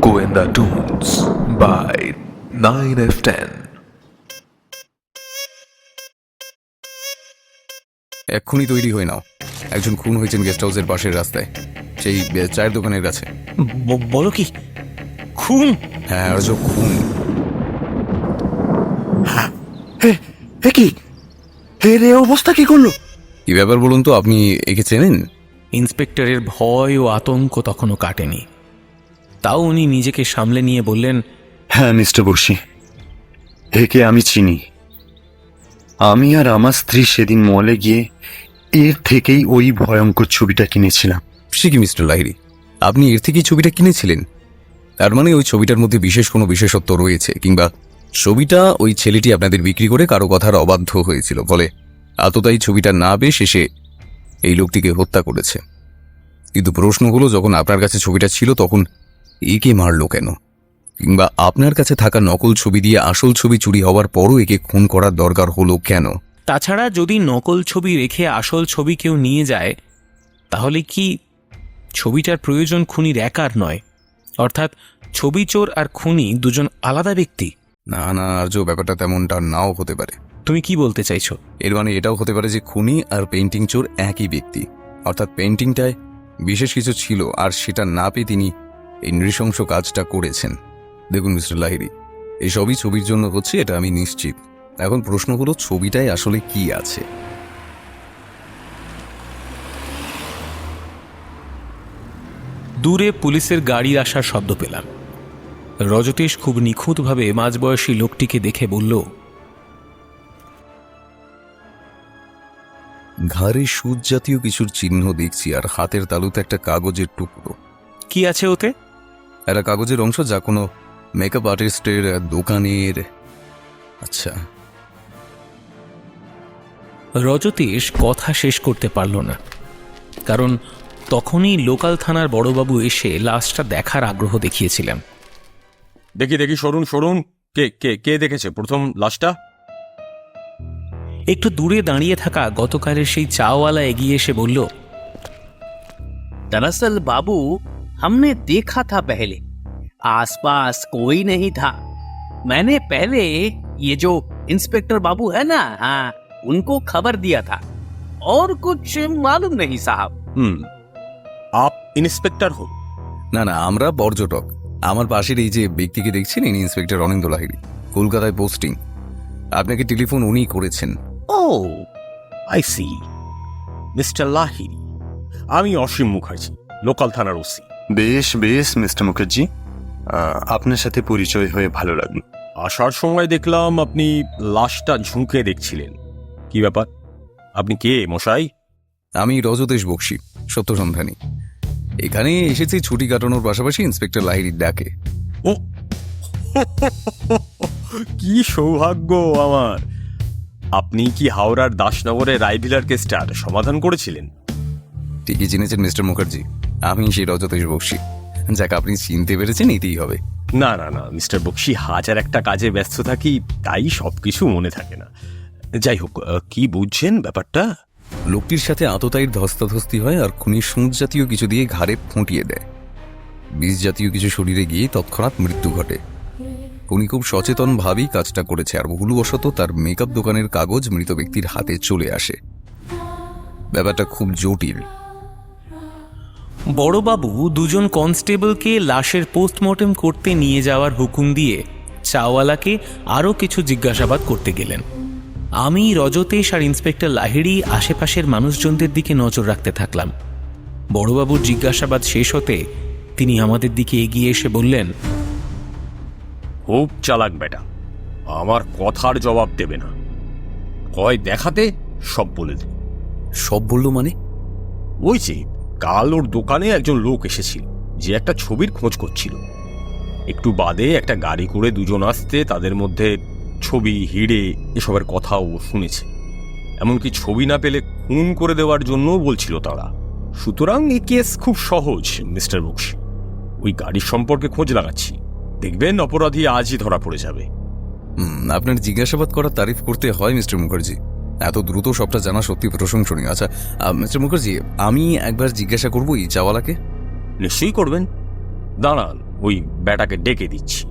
Goenda Tunes by 9F10. এক্ষুনি তৈরি হয়ে নাও। একজন খুন হয়েছেন গেস্ট হাউসের পাশের রাস্তায়। সেই এ, চায়ের দোকানের কাছে। ব- বলো কি? খুন? হ্যাঁ আর্য খুন। এ কি? এর এ অবস্থা কি করল? কি ব্যাপার বলুন তো? আপনি একে চেনেন? ইন্সপেক্টরের ভয় ও আতঙ্ক তখনও কাটেনি। তাও উনি নিজেকে সামলে নিয়ে বললেন হ্যাঁ মিস্টার বর্ষি। একে আমি চিনি। আমি আর আমার স্ত্রী সেদিন মলে গিয়ে এর থেকেই ওই ভয়ঙ্কর ছবিটা কিনেছিলাম। সে কি মিস্টার লাহিরি আপনি এর থেকেই ছবিটা কিনেছিলেন? তার মানে ওই ছবিটার মধ্যে বিশেষ কোনো বিশেষত্ব রয়েছে কিংবা ছবিটা ওই ছেলেটি আপনাদের বিক্রি করে কারও কথার অবাধ্য হয়েছিল ফলে আততাই ছবিটা না পেয়ে শেষে এই লোকটিকে হত্যা করেছে। কিন্তু প্রশ্ন হলো যখন আপনার কাছে ছবিটা ছিল তখন একে মারলো কেন? কিংবা আপনার কাছে থাকা নকল ছবি দিয়ে আসল ছবি চুরি হওয়ার পরও একে খুন করার দরকার হলো কেন? তাছাড়া যদি নকল ছবি রেখে আসল ছবি কেউ নিয়ে যায় তাহলে কি ছবিটার প্রয়োজন খুনির একার নয়? অর্থাৎ ছবি চোর আর খুনি দুজন আলাদা ব্যক্তি। না না আর্য ব্যাপারটা তেমনটা নাও হতে পারে। তুমি কি বলতে চাইছো? এর মানে এটাও হতে পারে যে খুনি আর পেন্টিং চোর একই ব্যক্তি। অর্থাৎ পেন্টিংটায় বিশেষ কিছু ছিল আর সেটা না পেয়ে তিনি এই নৃশংস কাজটা করেছেন। দেখুন মিস্টার লাহিরি এসবই ছবির জন্য হচ্ছে এটা আমি নিশ্চিত। এখন প্রশ্ন হলো ছবিটায় আসলে কি আছে? দূরে পুলিশের গাড়ির আসার শব্দ পেলাম। রজতেশ খুব নিখুঁতভাবে মাঝবয়সী লোকটিকে দেখে বলল ঘাড়ে সুচ জাতীয় কিছুর চিহ্ন দেখছি আর হাতের তালুতে একটা কাগজের টুকরো। কি আছে ওতে? একটা কাগজের অংশ যা কোনো মেকআপ আর্টিস্টের দোকানের আচ্ছা রজতেশ কথা শেষ করতে পারল না কারণ তখনই লোকাল থানার বড়বাবু এসে লাশটা দেখার আগ্রহ দেখিয়েছিলেন দেখি দেখি সরুন সরুন কে কে কে দেখেছে প্রথম লাশটা একটু দূরে দাঁড়িয়ে থাকা গতকালের সেই চাওয়ালা এগিয়ে এসে বলল दरअसल बाबू हमने देखा था पहले आसपास कोई नहीं था मैंने पहले ये जो इंस्पेक्टर बाबू है ना हाँ उनको खबर दिया था और कुछ मालूम नहीं साहब হুম আপ ইন্সপেক্টর হো না না আমরা পর্যটক আমার পাশের এই যে ব্যক্তিকে দেখছেন ইনি ইন্সপেক্টর অনিন্দ লাহিড়ী কলকাতায় পোস্টিং আপনাকে টেলিফোন উনিই করেছেন O I C mister Lahiri আমি অসীম মুখার্জি লোকাল থানার ওসি বেশ বেশ মিস্টার মুখার্জি আহ, আপনার সাথে পরিচয় হয়ে ভালো লাগল। আসার সময় দেখলাম আপনি লাশটা ঝুঁকে দেখছিলেন। কি ব্যাপার? আপনি কে মশাই? আমি রজতেশ বক্সি সত্যসন্ধানী এখানে এসেছি ছুটি কাটানোর পাশাপাশি ইন্সপেক্টর লাহিড়ির ডাকে। ও কি সৌভাগ্য আমার। আপনি কি হাওড়ার দাসনগরের রায়ভিলার কেসটার সমাধান করেছিলেন? ঠিকই জেনেছেন মিস্টার মুখার্জি আমি সেই রজতেশ বক্সি। যাকে আপনি চিনতে পেরেছেন এতেই হবে। না না না মিস্টার বক্সি হাজার একটা কাজে ব্যস্ত থাকি তাই সবকিছু মনে থাকে না। যাই হোক কি বুঝছেন ব্যাপারটা? লোকটির সাথে আততায়ীর ধস্তাধস্তি হয় আর খুনি সুঁচ জাতীয় কিছু দিয়ে ঘাড়ে ফুঁটিয়ে দেয়। বিষ জাতীয় কিছু শরীরে গিয়ে তৎক্ষণাৎ মৃত্যু ঘটে। খুনি খুব সচেতন সচেতনভাবেই কাজটা করেছে আর ভুলবশত তার মেকআপ দোকানের কাগজ মৃত ব্যক্তির হাতে চলে আসে। ব্যাপারটা খুব জটিল। বড়বাবু দুজন কনস্টেবলকে লাশের পোস্টমর্টেম করতে নিয়ে যাওয়ার হুকুম দিয়ে চাওয়ালাকে আরও কিছু জিজ্ঞাসাবাদ করতে গেলেন। আমি রজতেশ আর ইন্সপেক্টর লাহিড়ি আশেপাশের মানুষজনদের দিকে নজর রাখতে থাকলাম। বড়বাবুর জিজ্ঞাসাবাদ শেষ হতে তিনি আমাদের দিকে এগিয়ে এসে বললেন খুব চালাক বেটা আমার কথার জবাব দেবে না। কয় দেখাতে সব বলে দেবে সব বলল মানে? ওই যে কাল ওর দোকানে একজন লোক এসেছিল, যে একটা ছবির খোঁজ করছিল। একটু বাদে একটা গাড়ি করে দুজন আসতে তাদের মধ্যে ছবি, হিড়ে এসবের কথাও শুনেছে। এমনকি ছবি না পেলে খুন করে দেওয়ার জন্যও বলছিল তারা। সুতরাং এই কেস খুব সহজ, মিস্টার বক্সি। ওই গাড়ির সম্পর্কে খোঁজ লাগাচ্ছি। দেখবেন অপরাধী আজই ধরা পড়ে যাবে। আপনার জিজ্ঞাসাবাদ করার তারিফ করতে হয়, মিস্টার মুখার্জি। এত দ্রুত সবটা জানা সত্যি প্রশংসনীয়। আচ্ছা মিস্টার মুখার্জি আমি একবার জিজ্ঞাসা করব এই চাওয়ালাকে? নিশ্চয়ই করবেন। দাঁড়াল ওই বেটাকে ডেকে দিচ্ছি।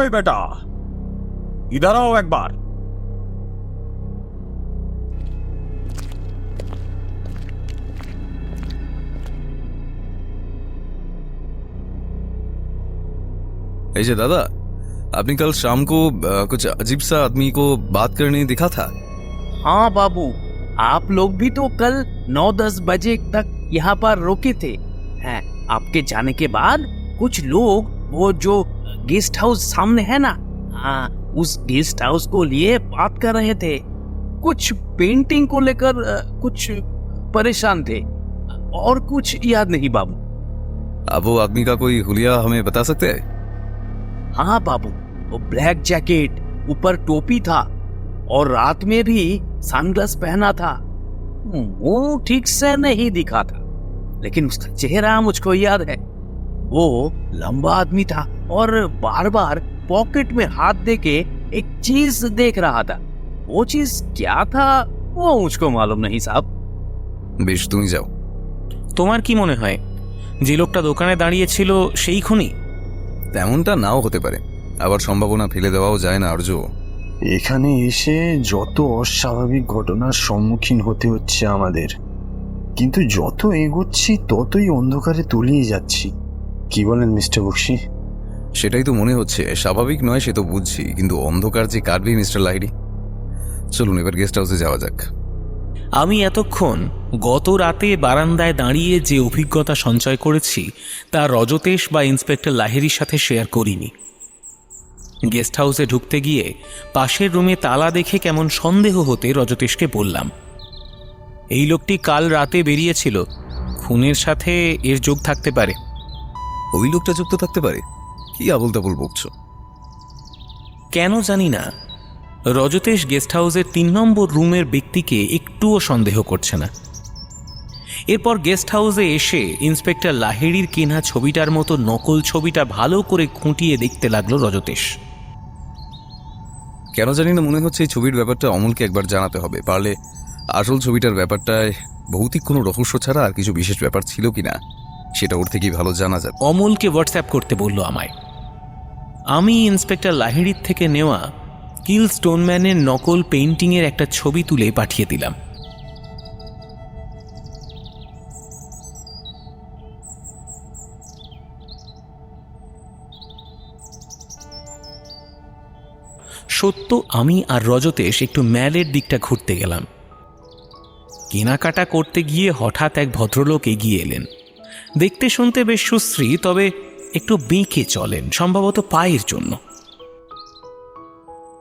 ওই বেটা ইদারাও একবার। এই যে দাদা आपने कल शाम को कुछ अजीब सा आदमी को बात करने दिखा था? हाँ बाबू। आप लोग भी तो कल नौ दस बजे तक यहाँ पर रुके थे। हैं आपके जाने के बाद कुछ लोग वो जो गेस्ट हाउस सामने है ना हाँ उस गेस्ट हाउस को लिए बात कर रहे थे। कुछ पेंटिंग को लेकर कुछ परेशान थे। और कुछ याद नहीं बाबू। आप वो आदमी का कोई हुलिया हमें बता सकते हैं? हाँ बाबू वो ब्लैक जैकेट ऊपर टोपी था और रात में भी सनग्लास पहना था वो ठीक से नहीं दिखा था लेकिन उसका चेहरा मुझको याद है वो लंबा आदमी था और बार बार पॉकेट में हाथ दे के एक चीज देख रहा था वो चीज क्या था वो मुझको मालूम नहीं साहब বেশ তুমি যাও তোমার কি মনে হয় যে লোকটা দোকানে দাঁড়িয়ে ছিল সেই খুনি তেমনটা নাও হতে পারে। আবার সম্ভাবনা ফেলে দেওয়াও যায় না আর্য এখানে এসে যত অস্বাভাবিক ঘটনার সম্মুখীন হতে হচ্ছে আমাদের। কিন্তু যত এগোচ্ছি ততই অন্ধকারে তলিয়ে যাচ্ছি। কি বলেন মিস্টার বক্সি? সেটাই তো মনে হচ্ছে। স্বাভাবিক নয় সে তো বুঝছি কিন্তু অন্ধকার যে কাটবে মিস্টার লাহিড়ি? চলুন এবার গেস্ট হাউসে যাওয়া যাক। আমি এতক্ষণ গত রাতে বারান্দায় দাঁড়িয়ে যে অভিজ্ঞতা সঞ্চয় করেছি তা রজতেশ বা ইন্সপেক্টর লাহেরির সাথে শেয়ার করিনি। গেস্ট হাউসে ঢুকতে গিয়ে পাশের রুমে তালা দেখে কেমন সন্দেহ হতে রজতেশকে বললাম এই লোকটি কাল রাতে বেরিয়েছিল। খুনের সাথে এর যোগ থাকতে পারে। ওই লোকটা যুক্ত থাকতে পারে? কি আবল তাবল বকছো? কেন জানি না। রজতেশ গেস্ট হাউসের তিন নম্বর রুমের ব্যক্তিকে একটুও সন্দেহ করছে না। এরপর গেস্ট হাউসে এসে ইন্সপেক্টর লাহেড়ির কেনা ছবিটার মতো নকল ছবিটা ভালো করে খুঁটিয়ে দেখতে লাগল রজতেশ। কেন জানি না মনে হচ্ছে এই ছবির ব্যাপারটা অমলকে একবার জানাতে হবে। পারলে আসল ছবিটার ব্যাপারটায় ভৌতিক কোনো রহস্য ছাড়া আর কিছু বিশেষ ব্যাপার ছিল কিনা সেটা ওর থেকেই ভালো জানা যাবে। অমলকে হোয়াটসঅ্যাপ করতে বলল আমায়। আমি ইন্সপেক্টর লাহিড়ির থেকে নেওয়া কিল স্টোনম্যানের নকল পেইন্টিংয়ের একটা ছবি তুলে পাঠিয়ে দিলাম। সত্য, আমি আর রজতেশ একটু ম্যালের দিকটা ঘুরতে গেলাম। কেনাকাটা করতে গিয়ে হঠাৎ এক ভদ্রলোক এগিয়ে এলেন। দেখতে শুনতে বেশ সুশ্রী, তবে একটু বেঁকে চলেন, সম্ভবত পায়ের জন্য।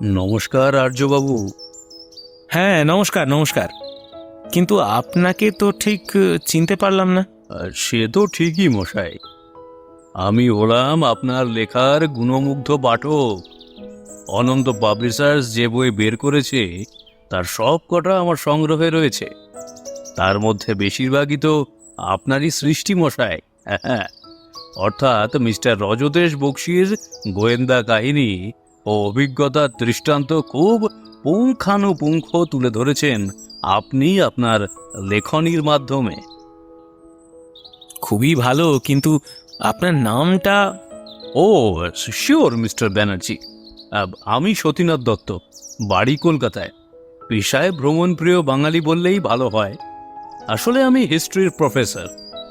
নমস্কার আর্যবাবু। হ্যাঁ নমস্কার নমস্কার। কিন্তু আপনাকে তো ঠিক চিনতে পারলাম না। সে তো ঠিকই মশাই। আমি হলাম আপনার লেখার গুণমুগ্ধ পাঠক। অনন্ত পাবলিশার্স যে বই বের করেছে তার সব কটা আমার সংগ্রহে রয়েছে। তার মধ্যে বেশিরভাগই তো আপনারই সৃষ্টি মশাই। হ্যাঁ। অর্থাৎ মিস্টার রজতেশ বক্সির গোয়েন্দা কাহিনী ও অভিজ্ঞতার দৃষ্টান্ত খুব পুঙ্খানুপুঙ্খ তুলে ধরেছেন আপনি আপনার লেখনির মাধ্যমে। খুবই ভালো কিন্তু আপনার নামটা? Oh sure mister Banerjee. আমি সতীনাথ দত্ত বাড়ি কলকাতায়। পেশায় ভ্রমণপ্রিয় বাঙালি বললেই ভালো হয়। আসলে আমি হিস্ট্রির প্রফেসর।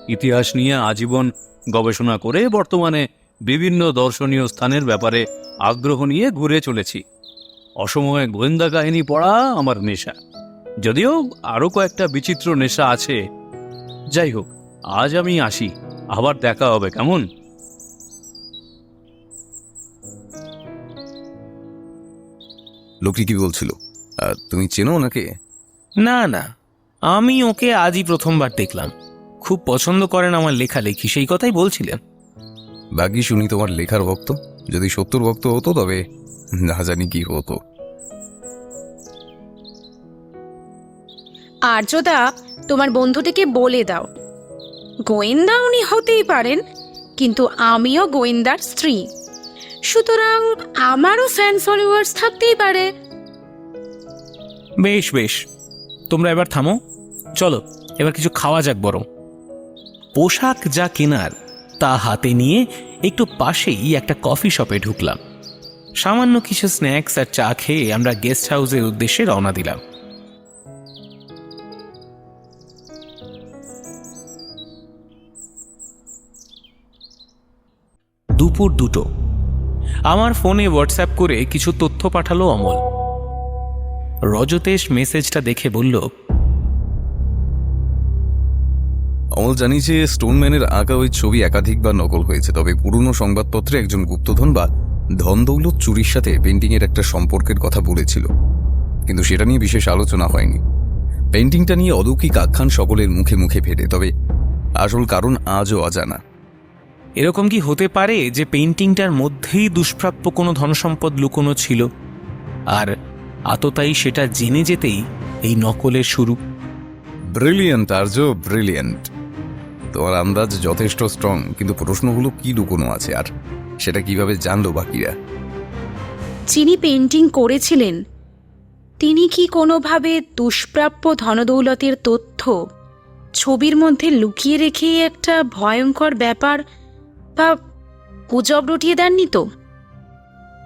ইতিহাস নিয়ে আজীবন গবেষণা করে বর্তমানে বিভিন্ন দর্শনীয় স্থানের ব্যাপারে আগ্রহ নিয়ে ঘুরে চলেছি। অসময়ে গোয়েন্দা কাহিনী পড়া আমার নেশা। যদিও আরও কয়েকটা বিচিত্র নেশা আছে। যাই হোক আজ আমি আসি। আবার দেখা হবে কেমন? লোকটি কি বলছিল? আর তুমি চেনো ওনাকে? না না। আমি ওকে আজই প্রথমবার দেখলাম। খুব পছন্দ করেন আমার লেখালেখি সেই কথাই বলছিলেন। বাকি শুনি তোমার লেখার ভক্ত? যদি সত্তর ভক্ত হতো তবে না জানি কি হতো। আর্যদা তোমার বন্ধুটিকে বলে দাও। গোয়েন্দা উনি হতেই পারেন কিন্তু আমিও গোয়েন্দার স্ত্রী। সুতরাং আমারও ফ্যান ফলোয়ার্স থাকতেই পারে। বেশ বেশ। তোমরা এবার থামো। চলো এবার কিছু খাওয়া যাক বরং। পোশাক যা কেনার তা হাতে নিয়ে একটু পাশেই একটা কফি শপে ঢুকলাম। সামান্য কিছু স্ন্যাক্স আর চা খেয়ে আমরা গেস্ট হাউসের উদ্দেশ্যে রওনা দিলাম। দুপুর দুটো। আমার ফোনে হোয়াটসঅ্যাপ করে কিছু তথ্য পাঠালো অমল। রজতেশ মেসেজটা দেখে বলল অমল জানি যে স্টোনম্যানের আঁকা ওই ছবি একাধিকবার নকল হয়েছে তবে পুরনো সংবাদপত্রে একজন গুপ্তধন বা ধন দৌলত চুরির সাথে পেন্টিংয়ের একটা সম্পর্কের কথা বলেছিল। কিন্তু সেটা নিয়ে বিশেষ আলোচনা হয়নি। পেন্টিংটা নিয়ে অলৌকিক আখ্যান সকলের মুখে মুখে ফেরে তবে আসল কারণ আজও অজানা। এরকম কি হতে পারে যে পেন্টিংটার মধ্যেই দুষ্প্রাপ্য কোনো ধনসম্পদ লুকোনো ছিল? আর আততাই সেটা জেনে যেতেই এই নকলের শুরু। ব্রিলিয়েন্ট আর্য ব্রিলিয়েন্ট তোমার আন্দাজ যথেষ্ট স্ট্রং কিন্তু প্রশ্নগুলো কি লুকোনো আছে আর সেটা কীভাবে জানলো বাকিরা? যিনি পেন্টিং করেছিলেন তিনি কি কোনোভাবে দুষ্প্রাপ্য ধনদৌলতের তথ্য ছবির মধ্যে লুকিয়ে রেখে একটা ভয়ঙ্কর ব্যাপার বা গুজব রটিয়ে দেননি তো?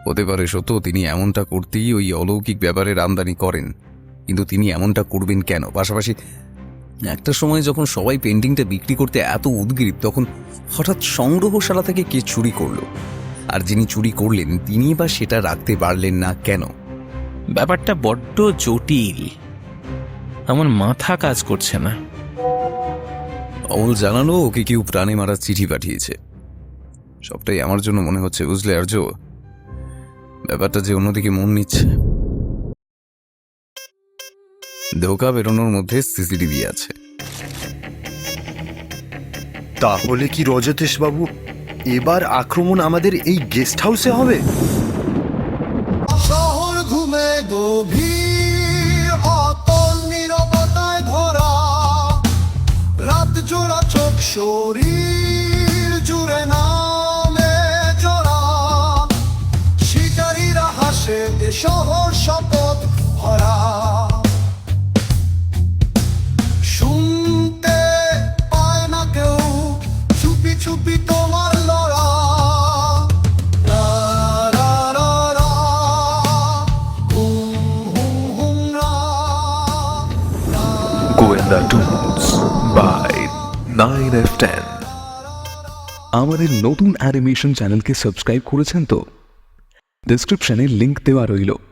হতে পারে সত্য তিনি এমনটা করতেই ওই অলৌকিক ব্যাপারের আমদানি করেন কিন্তু তিনি এমনটা করবেন কেন? পাশাপাশি একটা সময় যখন সবাই পেন্টিংটা বিক্রি করতে এত উদ্গ্রীব তখন হঠাৎ সংগ্রহশালা থেকে কে চুরি করল? আর যিনি চুরি করলেন তিনি বা সেটা রাখতে পারলেন না কেন? ব্যাপারটা বড্ড জটিল। আমার মাথা কাজ করছে না। অমল জানালো ওকে কেউ প্রাণে মারা চিঠি পাঠিয়েছে। সবটাই আমার জন্য মনে হচ্ছে বুঝলে আর্য? ব্যাপারটা যে অন্যদিকে মন নিচ্ছে। ধোকা বেরোনোর মধ্যে সিসিটিভি আছে। তাহলে কি রজতেশ বাবু এবার আক্রমণ আমাদের এই গেস্ট হাউসে হবে? শহর ঘুমে গভীর অতল নিরবতায় ধরা রাত জোড়া চোখ শরীর আমাদের নতুন অ্যানিমেশন চ্যানেলকে সাবস্ক্রাইব করেছেন তো? ডিসক্রিপশানে লিঙ্ক দেওয়া রইল।